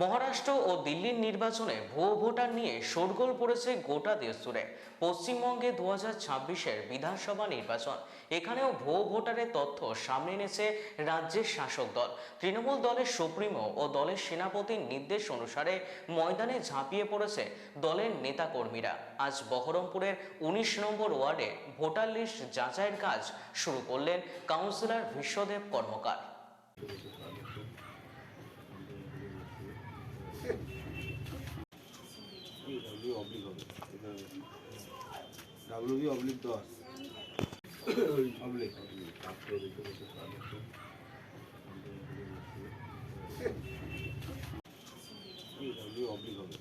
মহারাষ্ট্র ও দিল্লির নির্বাচনে ভুয়ো ভোটার নিয়ে শোরগোল পড়েছে গোটা দেশ জুড়ে। পশ্চিমবঙ্গে দু হাজার ছাব্বিশের বিধানসভা নির্বাচন। এখানেও ভুয়ো ভোটারের তথ্য সামনে এনেছে রাজ্যের শাসক দল। তৃণমূল দলের সুপ্রিমো ও দলের সেনাপতির নির্দেশ অনুসারে ময়দানে ঝাঁপিয়ে পড়েছে দলের নেতাকর্মীরা। আজ বহরমপুরের উনিশ নম্বর ওয়ার্ডে ভোটার লিস্ট যাচাইয়ের কাজ শুরু করলেন councillor Biswadeb Karmakar. W oblique হবে ডাব্লিউ অবলিক দশ অবলিক ডাব্লিউ অবলিক হবে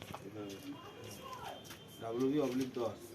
ডাব্লিউ অবলিক দশ।